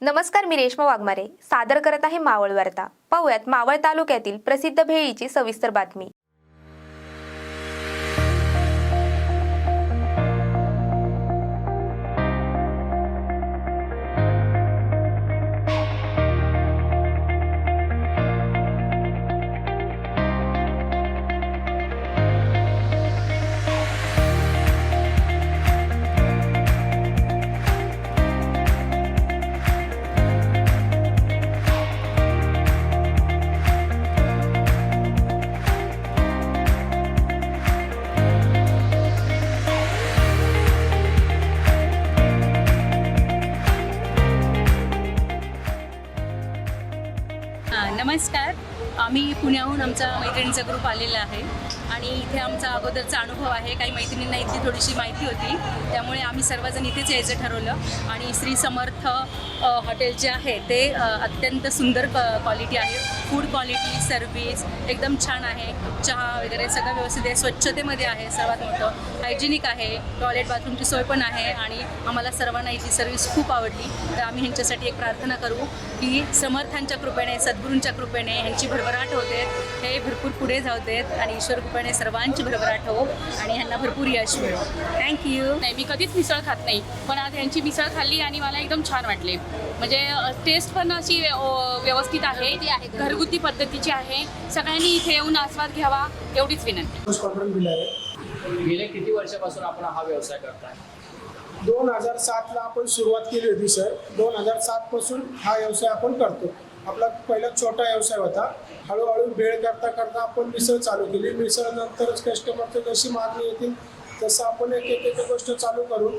नमस्कार मी रेश्मा वाघमारे. सादर करत आहे मावळ वार्ता. पाहूयात मावळ तालुक्यातील प्रसिद्ध भेळीची सविस्तर बातमी. नमस्कार. आम्ही पुण्याहून आमचा मैत्रिणीचा ग्रुप आलेला आहे. आणि इथे आमचा अगोदरचा अनुभव आहे. काही मैत्रिणींना इथली थोडीशी माहिती होती. त्यामुळे आम्ही सर्वजण इथेच यायचं ठरवलं. आणि श्री समर्थ हॉटेल जे आहे ते अत्यंत सुंदर क्वालिटी आहे. फूड क्वालिटी सर्विस एकदम छान आहे. चहा वगैरे सगळं व्यवस्थित आहे. स्वच्छतेमध्ये आहे सर्वात मोठं. हायजिनिक आहे. टॉयलेट बाथरूमची सोय पण आहे. आणि आम्हाला सर्वांना इथली सर्व्हिस खूप आवडली. तर आम्ही ह्यांच्यासाठी एक प्रार्थना करू की समर्थांच्या कृपेने सद्गुरूंच्या कृपेने ह्यांची भरभराट होते. हे भरपूर पुढे जाऊ देत आणि ईश्वर कृपेने सर्वांची भरभराट हो आणि ह्यांना भरपूर यश मिळो थँक्यू नाही मी कधीच मिसळ खात नाही पण आज यांची मिसळ खाल्ली आणि मला एकदम छान वाटले. म्हणजे टेस्ट पण अशी व्यवस्थित आहे घरगुती पद्धतीची आहे. सगळ्यांनी इथे येऊन आस्वाद घ्यावा एवढीच विनंती. गेल्या किती वर्षापासून आपण हा व्यवसाय करताय? दोन हजार सातला आपण सुरुवात केली होती सर दोन हजार सातपासून हा व्यवसाय आपण करतो. आपला पहिला छोटा व्यवसाय होता. हळूहळू भेळ करता करता आपण मिसळ चालू केली. मिसळ नंतरच कस्टमरची जशी मागणी येतील तसं आपण एक एक एक गोष्ट चालू करून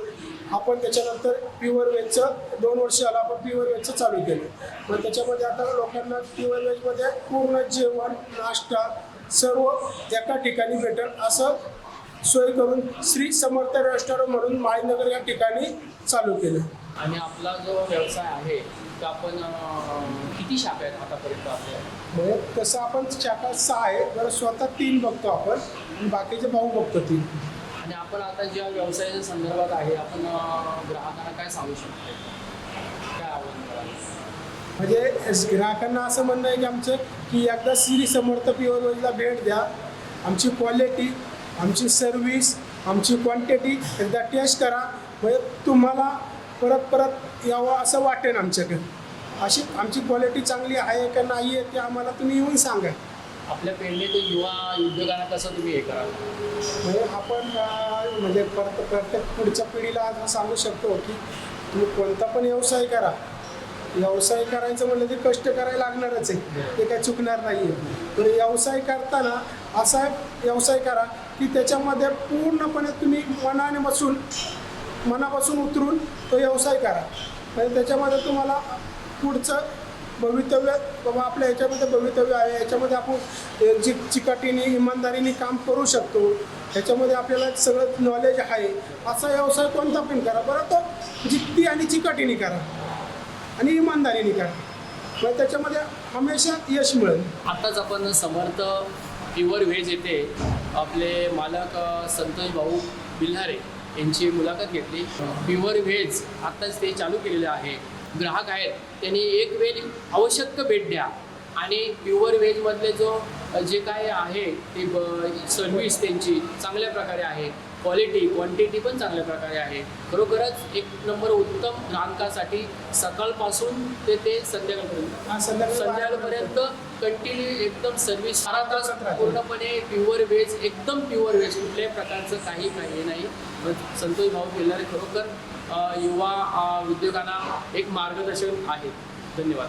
आपण त्याच्यानंतर प्युअर वेजचं दोन वर्ष आला आपण प्युअर वेजचं चालू केलं. मग त्याच्यामध्ये आता लोकांना प्युअर वेजमध्ये पूर्ण जेवण नाश्ता सर्व एका ठिकाणी भेटेल असं सोय करून श्री समर्थ रेस्टॉरंट म्हणून माळीनगर या ठिकाणी चालू केलं. आणि आपला जो व्यवसाय आहे तो आपण किती शाखा आहेत आतापर्यंत आपल्या? म्हणजे तसं आपण शाखा सहा आहे बरं स्वतः तीन बघतो आपण आणि बाकीचे भाऊ बघतो तीन. आणि आपण आता ज्या व्यवसायाच्या संदर्भात आहे आपण अं, ग्राहकांना काय सांगू शकतो? काय आव्हान कराल? म्हणजे ग्राहकांना असं म्हणणं आहे की आमचं की एकदा श्री समर्थ प्युअर वेजला भेट द्या. आमची क्वालिटी आमची सर्विस आमची क्वांटिटी एकदा टेस्ट करा. म्हणजे तुम्हाला परत परत यावं असं वाटेल आमच्याकडे. अशी आमची क्वालिटी चांगली आहे का नाही आहे ते आम्हाला तुम्ही येऊन सांगा. आपल्या पेडलेले युवा उद्योगांना कसं तुम्ही हे कराल. म्हणजे आपण म्हणजे परत प्रत्येक पुढच्या पिढीला आज सांगू शकतो की तुम्ही कोणता पण व्यवसाय करा. व्यवसाय करायचं म्हणलं तर कष्ट करायला लागणारच आहे. ते काय चुकणार नाही आहे तर व्यवसाय करताना असा व्यवसाय करा की त्याच्यामध्ये पूर्णपणे तुम्ही मनाने बसून मनापासून उतरून तो व्यवसाय करा. म्हणजे त्याच्यामध्ये तुम्हाला पुढचं भवितव्य बाबा आपल्या याच्यामध्ये भवितव्य आहे. याच्यामध्ये आपण ए, जि चिकाटीने इमानदारीने काम करू शकतो. ह्याच्यामध्ये आपल्याला सगळं नॉलेज आहे. असा व्यवसाय कोणता पण करा. बरं तो जिद्दी आणि चिकाटीने करा. आणि इमानदारीने करा. मग त्याच्यामध्ये हमेशा यश मिळेल. आत्ताच आपण समर्थ प्युअर व्हेज येथे आपले मालक संतोष भाऊ बिल्हारे यांची मुलाखत घेतली. प्युअर व्हेज आत्ताच ते चालू केलेले आहे. ग्राहक आहेत त्यांनी एक वेळ आवश्यक भेट द्या. आणि प्युअर व्हेजमधले जो जे काय आहे ते ब त्यांची चांगल्या प्रकारे आहे. क्वालिटी क्वांटिटी पण चांगल्या प्रकारे आहे. खरोखरच एक नंबर उत्तम ग्राहकासाठी सकाळपासून ते ते संध्याकाळपर्यंत. संध्याकाळी संध्याकाळपर्यंत कंटिन्यू एकदम सर्व्हिस बारा तास. पूर्णपणे प्युअर व्हेज एकदम प्युअर व्हेज कुठल्याही प्रकारचं काही काही नाही. संतोष भाऊ केल्याने खरोखर युवा उद्योगांना एक मार्गदर्शन आहे. धन्यवाद.